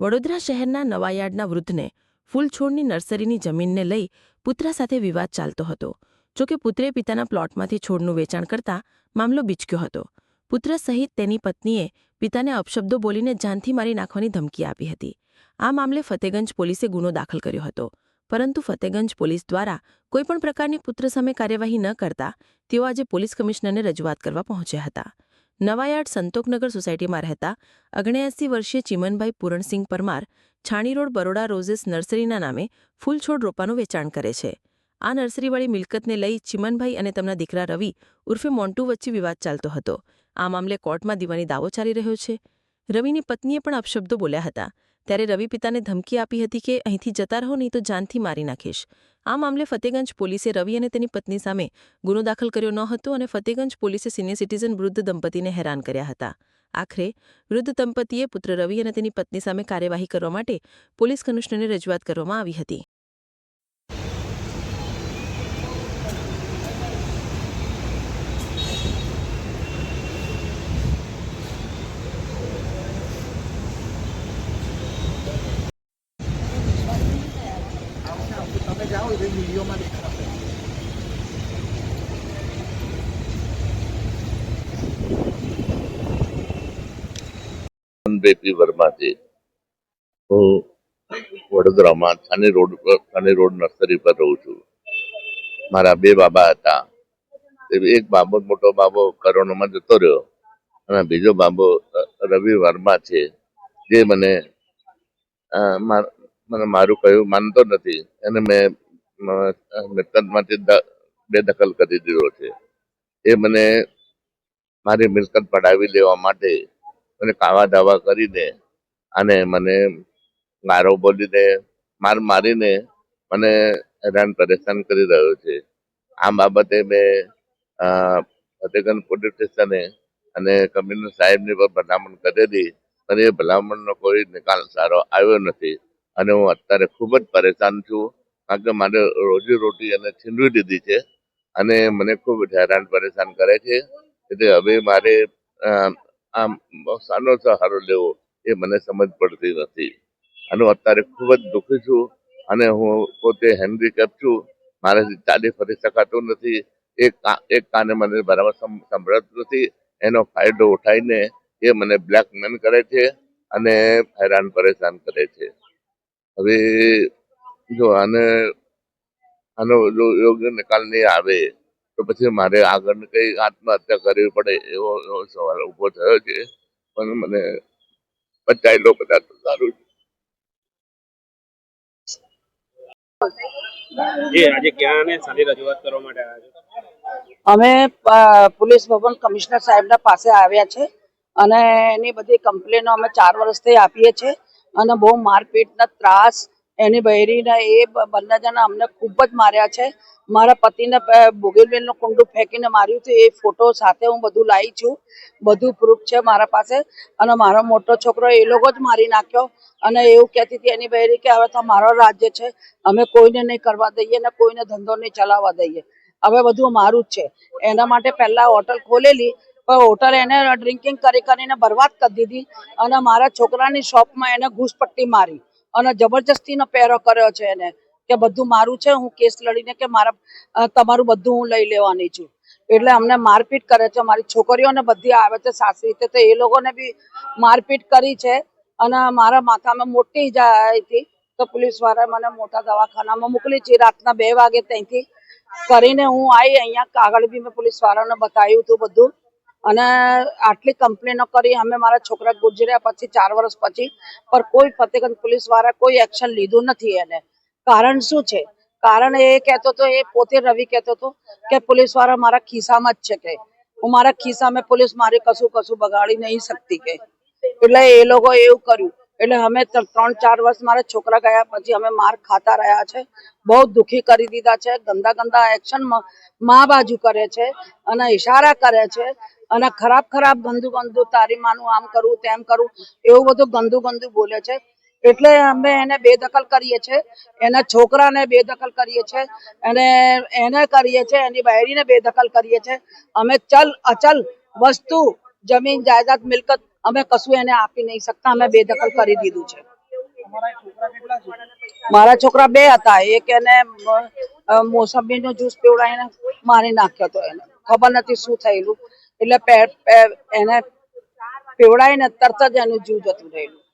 વડોદરા શહેરના નવાયાર્ડના વૃદ્ધને ફૂલ છોડની નર્સરીની જમીનને લઈ પુત્ર સાથે વિવાદ ચાલતો હતો. જોકે પુત્રે પિતાના પ્લોટમાંથી છોડનું વેચાણ કરતા મામલો બીચક્યો હતો. પુત્ર સહિત તેની પત્નીએ પિતાને અપશબ્દો બોલીને જાનથી મારી નાખવાની ધમકી આપી હતી. આ મામલે ફતેગંજ પોલીસે ગુનો દાખલ કર્યો હતો. પરંતુ ફતેગંજ પોલીસ દ્વારા કોઈપણ પ્રકારની પુત્ર સામે કાર્યવાહી ન કરતા તેઓ આજે પોલીસ કમિશનરને રજૂઆત કરવા પહોંચ્યા હતા. નવાયાર્ડ સંતોકનગર સોસાયટીમાં રહેતા અગણ્યાસી વર્ષીય ચિમનભાઈ પૂરણસિંહ પરમાર છાણી રોડ બરોડા રોઝેસ નર્સરીના નામે ફૂલ છોડ રોપાનું વેચાણ કરે છે. આ નર્સરીવાળી મિલકતને લઈ ચિમનભાઈ અને તેમના દીકરા રવિ ઉર્ફે મોન્ટુ વચ્ચે વિવાદ ચાલતો હતો. આ મામલે કોર્ટમાં દીવાની દાવો ચાલી રહ્યો છે. રવિની પત્નીએ પણ અપશબ્દો બોલ્યા હતા. ત્યારે રવિ પિતાને ધમકી આપી હતી કે અહીંથી જતા રહો નહીં તો જાનથી મારી નાખીશ. આ મામલે ફતેગંજ પોલીસે રવિ અને તેની પત્ની સામે ગુનો દાખલ કર્યો ન હતો અને ફતેગંજ પોલીસે સિનિયર સિટીઝન વૃદ્ધ દંપતીને હેરાન કર્યા હતા. આખરે વૃદ્ધ દંપતીએ પુત્ર રવિ અને તેની પત્ની સામે કાર્યવાહી કરવા માટે પોલીસ કમિશનરને રજૂઆત કરવામાં આવી હતી. જાઓ એ વિડીયોમાં દેખાશે બેપી વર્માથી હું વડોદરામાં થાને રોડ પર, થાને રોડ નર્સરી પર રહું છું. મારા બે બાબા હતા. એક બાબો, મોટો બાબો કરોડોમાં જતો રહ્યો. અને બીજો બાબો રવિ વર્મા છે. જે મને મને મારું કહ્યું માનતો નથી. અને મેં મિલકતમાંથી બેદખલ કરી દીધો છે. એ મને મારી મિલકત પડાવી લેવા માટે મને કાવા દાવા કરીને અને મને ગારો બોલીને, માર મારીને મને હેરાન પરેશાન કરી રહ્યો છે. આ બાબતે મેં ફતેગંજ પોલીસ સ્ટેશને અને કમિશનર સાહેબની પર ભલામણ કરેલી પણ એ ભલામણનો કોઈ નિકાલ સારો આવ્યો નથી. અને હું અત્યારે ખૂબ જ પરેશાન છું. કારણ કે મારે રોજી રોટી એને છીનવી દીધી છે અને મને ખૂબ હેરાન પરેશાન કરે છે. એટલે હવે મારે આમ સારો સહારો લેવો એ મને સમજ પડતી નથી. અને અત્યારે ખૂબ જ દુઃખી છું અને હું પોતે હેન્ડીકેપ છું. મારાથી ચાલી ફરી શકાતું નથી. એક એક કાને મને બરાબર સંભળાતું નથી. એનો ફાયદો ઉઠાવીને એ મને બ્લેકમેન કરે છે અને હેરાન પરેશાન કરે છે. હવે જો આને આનો જો યોગ્ય નિકાલ નહીં આવે તો પછી મારે આગળ કઈ આત્મહત્યા કરવી પડે એવો એવો સવાલ ઊભો થયો છે પણ મને બચાયેલો બધા તો સારું છે. આજે ક્યાં અને સારી રજૂઆત કરવા માટે આવ્યા અમે પોલીસ ભવન કમિશનર સાહેબના પાસે આવ્યા છે અને એની બધી કમ્પ્લેનો અમે ચાર વર્ષથી આપીએ છીએ અને બહુ મારપીટના ત્રાસ એની બહેરીને એ બંને જણા અમને ખૂબ જ માર્યા છે. મારા પતિને બોગેલવેલનું કુંડું ફેંકીને માર્યું હતું એ ફોટો સાથે હું બધું લાવી છું. બધું પ્રૂફ છે મારા પાસે. અને મારો મોટો છોકરો એ લોકો જ મારી નાખ્યો. અને એવું કહેતી હતી એની બહેરી કે, હવે તો મારો રાજ્ય છે. અમે કોઈને નહીં કરવા દઈએ ને કોઈને ધંધો નહીં ચલાવવા દઈએ. હવે બધું મારું જ છે. એના માટે પહેલા હોટલ ખોલેલી. પણ હોટલ એને ડ્રિંકિંગ કરી, કરીને બરબાદ કરી દીધી. અને મારા છોકરાની શોપમાં એને ઘૂસપટ્ટી મારી. અને જબરજસ્તીનો પહેરો કર્યો છે એને કે બધું મારું છે, હું કેસ લડીને કે મારા તમારું બધું હું લઈ લેવાની છું. એટલે અમને મારપીટ કરે છે, મારી છોકરીઓને બધી આવે છે, સાસરી રીતે એ લોકોને બી મારપીટ કરી છે. અને મારા માથામાં મોટી ઈજા આવી હતી તો પોલીસવાળા મને મોટા દવાખાનામાં મોકલી છે, રાતના બે વાગે ત્યાંથી કરીને હું આવી અહીંયા કાગળ બી મેં પોલીસ વાળાને બતાવ્યું હતું બધું. અને આટલી કમ્પ્લેનો કરી અમે મારા છોકરા ગુજર્યા પછી ચાર વર્ષ પછી પર કોઈ ફતેગંજ પોલીસવાળા કોઈ એક્શન લીધું નથી એને. કારણ શું છે? કારણ એ કહેતો તો, એ પોતે રવિ કહેતો હતો કે પોલીસવાળા મારા ખિસ્સામાં જ છે કે. હું મારા ખિસ્સામાં પોલીસ મારી કશું કશું બગાડી નહીં શકતી કે. એટલે એ લોકો એવું કર્યું. એટલે અમે ત્ર- ત્રણ ચાર વર્ષ મારા છોકરા ગયા પછી અમે માર ખાતા રહ્યા છે. બહુ દુઃખી કરી દીધા છે. ગંદા ગંદા એક્શન મા બાજુ કરે છે અને ઇશારા કરે છે. અને ખરાબ ખરાબ ગંદુ ગંદુ તારી માનું આમ કરું, તેમ કરું, એવું બધું ગંદુ ગંદુ બોલે છે. એટલે અમે એને બેદખલ કરીએ છીએ એના છોકરાને બેદખલ કરીએ છીએ અને એને કરીએ છીએ એની બહેરીને બેદખલ કરીએ છીએ અમે ચલ, અચલ વસ્તુ, જમીન, જાયદાદ, મિલકત અમે કશું એને આપી નહીં શકતા. અમે બેદખલ કરી દીધું છે. મારા છોકરા બે હતા. એક એને મોસંબીનો જ્યુસ પીવડાવીને મારી નાખ્યો હતો એને. ખબર નથી શું થયેલું. એટલે એને પીવડાઈને તરત જ એનું જીવ જતું રહેલું.